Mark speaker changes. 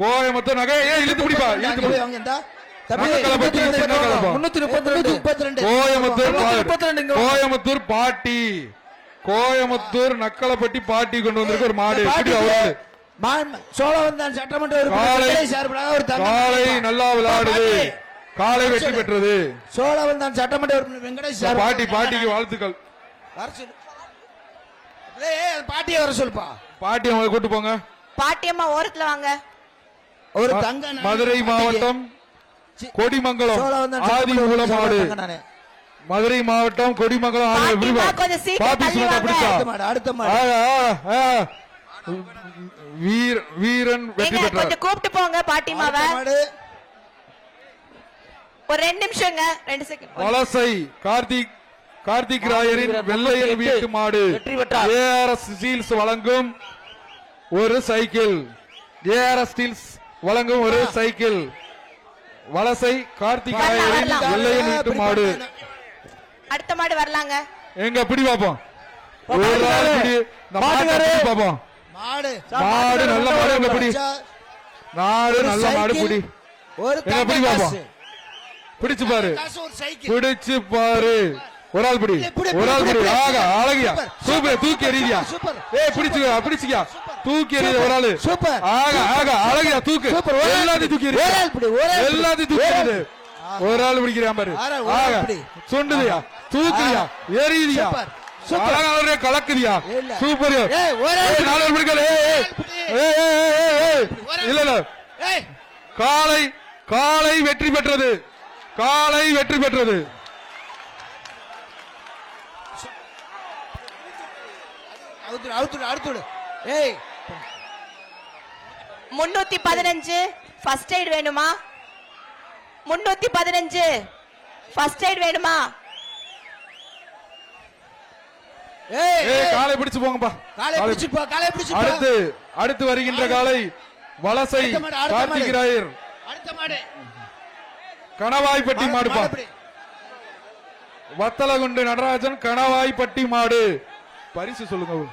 Speaker 1: கோயம்புத்தூர் நகை ஏன் இழுத்து பிடிப்பா. கோயம்புத்தூர் பாட்டி. கோயம்புத்தூர் நக்கலப்பட்டி பாட்டி கொண்டு வந்திருக்க ஒரு மாடு.
Speaker 2: சோழவந்தான் சட்டமன்ற
Speaker 1: காலை. நல்லா விளையாடுது. காலை வெற்றி பெற்றது.
Speaker 2: சோழவந்தான் சட்டமன்ற வெங்கடேஷ்
Speaker 1: பாட்டி பாட்டிக்கு வாழ்த்துக்கள்.
Speaker 2: பாட்டியை வர சொல்லுப்பா.
Speaker 1: பாட்டி அவங்க கூட்டு போங்க.
Speaker 3: பாட்டியம்மா ஓரத்துல வாங்க.
Speaker 2: ஒரு தங்க
Speaker 1: மதுரை. மாவட்டம் கொடிமங்கலம் ஆதி
Speaker 2: சட்டமன்ற
Speaker 1: மூல
Speaker 2: உறுப்பினர்
Speaker 1: மாடு
Speaker 2: தங்க நாணயம்.
Speaker 1: மதுரை மாவட்டம் கொடிமங்கலம் ஆதி வீரன் வெற்றி பெற்றார்.
Speaker 3: கூப்பிட்டு போங்க பாட்டிமாவ ஒரு ரெண்டு நிமிஷங்க ரெண்டு செகண்ட்
Speaker 1: வலசை கார்த்திக் கார்த்திக் ராயரின் வெள்ளையன் வீட்டு மாடு. ஏஆர்எஸ் ஸ்டீல்ஸ் வழங்கும் ஒரு சைக்கிள். ஏஆர்எஸ் ஸ்டீல்ஸ் வழங்கும் ஒரு சைக்கிள். வலசை கார்த்திக்
Speaker 3: வரலாம்,
Speaker 1: ராயரின்
Speaker 3: வரலாம்.
Speaker 1: வெள்ளையன் வீட்டு மாடு.
Speaker 3: அடுத்த மாடு வரலாங்க.
Speaker 1: எங்க பிடி பாப்போம்? பாப்போம்.
Speaker 2: மாடு.
Speaker 1: மாடு நல்ல மாடு எங்க பிடி. நாடு நல்ல மாடு பிடி.
Speaker 2: ஒரு
Speaker 1: எங்க பிடி பாப்போம். பிடிச்சு பாரு. பிடிச்சு பாரு. ஒரு ஆள் பிடி. ஒரு ஆள்
Speaker 2: பிடி.
Speaker 1: ஆக அழகியா.
Speaker 2: சூப்பர்,
Speaker 1: தூக்கி எறியா.
Speaker 2: சூப்பர்.
Speaker 1: ஏய் பிடிச்சுக்க பிடிச்சுக்க. தூக்கி எறிய ஒரு ஆளு.
Speaker 2: சூப்பர்.
Speaker 1: ஆக ஆக அழகியா தூக்கு.
Speaker 2: சூப்பர்,
Speaker 1: எல்லாத்தையும் தூக்கி
Speaker 2: பிடி.
Speaker 1: எல்லாத்தையும் தூக்கி எறியுது ஒரு ஆள் பிடிக்கிறான் பாரு. ஆக. சுண்டுதியா தூக்குதியா எரியுதியா. அழகான கலக்குதியா. சூப்பர். நாலு பிடிக்கல. இல்ல இல்ல. காலை காலை வெற்றி பெற்றது. காலை வெற்றி பெற்றது.
Speaker 2: அவுத்துடு அவுத்துடு அவுத்துடு ஏய்.
Speaker 3: முன்னூத்தி பதினஞ்சு. ஃபர்ஸ்ட் எய்ட் வேணுமா? முன்னூத்தி பதினஞ்சு. ஃபர்ஸ்ட் எய்ட் வேணுமா?
Speaker 1: காலை பிடிச்சு போங்கப்பா.
Speaker 2: காலை
Speaker 1: காலை-
Speaker 2: பிடிச்சு காலை
Speaker 1: அடுத்து அடுத்து வருகின்ற காலை வலசை
Speaker 2: அடுத்த மாடு, அடுத்த
Speaker 1: கணவாய்பட்டி மாடுப்பா. வத்தலகுண்டு நடராஜன் கணவாய்பட்டி மாடு. பரிசு சொல்லுங்க.